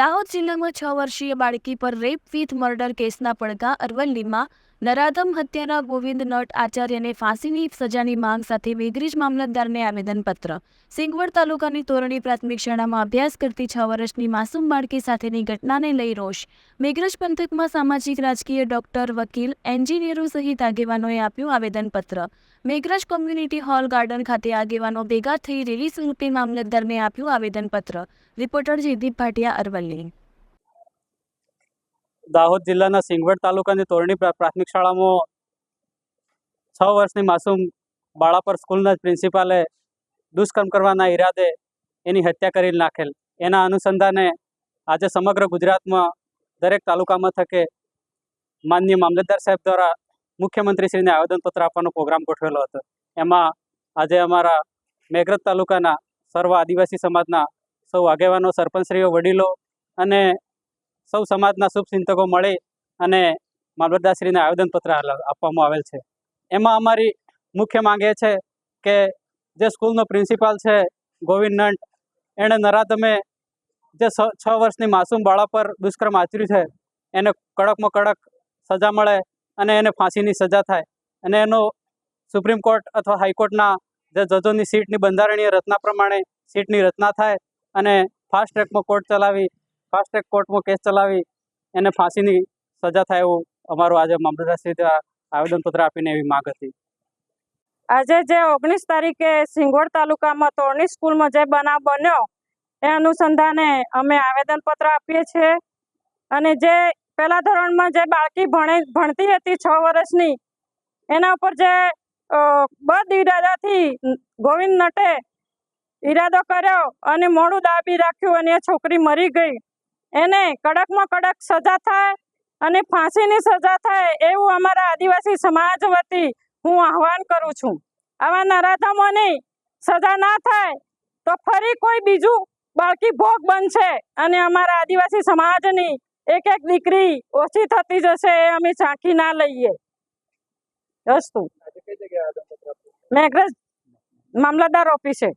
દાહોદ જિલ્લામાં છ વર્ષીય બાળકી પર રેપ વિથ મર્ડર કેસના પડઘા અરવલ્લીમાં નરાધમ હત્યારા ગોવિંદ નટ આચાર્યને ફાંસીની સજાની માંગ સાથે વેગરીજ મામલતદારને આવેદનપત્ર. સિંગવડ તાલુકાની તોરણી પ્રાથમિક શાળામાં અભ્યાસ કરતી છ વર્ષની માસૂમ બાળકી સાથેની ઘટનાને લઈ રોષ. મેઘરજ પંથકમાં સામાજિક રાજકીય ડોક્ટર, વકીલ, એન્જિનિયરો સહિત આગેવાનોએ આપ્યું આવેદનપત્ર. મેઘરજ કોમ્યુનિટી હોલ ગાર્ડન ખાતે આગેવાનો ભેગા થઈ રેલી સ્વરૂપે મામલતદારને આપ્યું આવેદનપત્ર. રિપોર્ટર જયદીપ ભાટિયા અરવલ્લી. દાહોદ જિલ્લાના સિંગવડ તાલુકાની તોરણી પ્રાથમિક શાળામાં છ વર્ષની માસૂમ બાળા પર સ્કૂલના જ પ્રિન્સિપાલે દુષ્કર્મ કરવાના ઈરાદે એની હત્યા કરી નાખેલ. એના અનુસંધાને આજે સમગ્ર ગુજરાતમાં દરેક તાલુકામાં થકે માનનીય મામલતદાર સાહેબ દ્વારા મુખ્યમંત્રીશ્રીને આવેદનપત્ર આપવાનો પ્રોગ્રામ ગોઠવેલો હતો. એમાં આજે અમારા મેઘરજ તાલુકાના સર્વ આદિવાસી સમાજના સૌ આગેવાનો, સરપંચશ્રીઓ, વડીલો અને સૌ સમાજના શુભ ચિંતકો મળી અને મામલતદારશ્રીને આવેદનપત્ર આપવામાં આવેલ છે. એમાં અમારી મુખ્ય માંગ એ છે કે જે સ્કૂલનો પ્રિન્સિપાલ છે ગોવિંદ નંટ એણે નરાધમે જે છ વર્ષની માસૂમ બાળા પર દુષ્કર્મ આચર્યું છે, એને કડકમાં કડક સજા મળે અને એને ફાંસીની સજા થાય. અને એનો સુપ્રીમ કોર્ટ અથવા હાઈકોર્ટના જે જજોની સીટની બંધારણીય રચના પ્રમાણે સીટની રચના થાય અને ફાસ્ટ ટ્રેકમાં કોર્ટ ચલાવી ફાસ્ટ ટ્રેક કોર્ટમાં કેસ ચલાવી એને ફાંસીની સજા થાય એવું અમારું આજે મામલતદારશ્રી દ્વારા આવેદનપત્ર આપીને એવી માંગ હતી. આજે જે ઓગણીસ તારીખે સિંગોડ તાલુકામાં તોરણી સ્કૂલમાં જે બનાવ બન્યો, એ અનુસંધાને અમે આવેદનપત્ર આપીએ છીએ. અને જે પહેલા ધોરણમાં જે બાળકી ભણે, ભણતી હતી છ વર્ષની, એના ઉપર જે બદ ઈરાદાથી ગોવિંદ નટે ઈરાદો કર્યો અને મોડું દાબી રાખ્યું અને એ છોકરી મરી ગઈ. એને કડકમાં કડક સજા થાય અને ફાંસીની સજા થાય એવું અમારા આદિવાસી સમાજ વતી હું આહવાન કરું છું. આવા નરાધમોની સજા ના થાય તો ફરી કોઈ બીજું બાળકી ભોગ બનશે અને અમારા આદિવાસી સમાજની એક એક દીકરી ઓછી થતી જશે એ અમે ઝાંખી ના લઈએ. અસ્તુ મેઘરજ મામલતદાર ઓફિસે.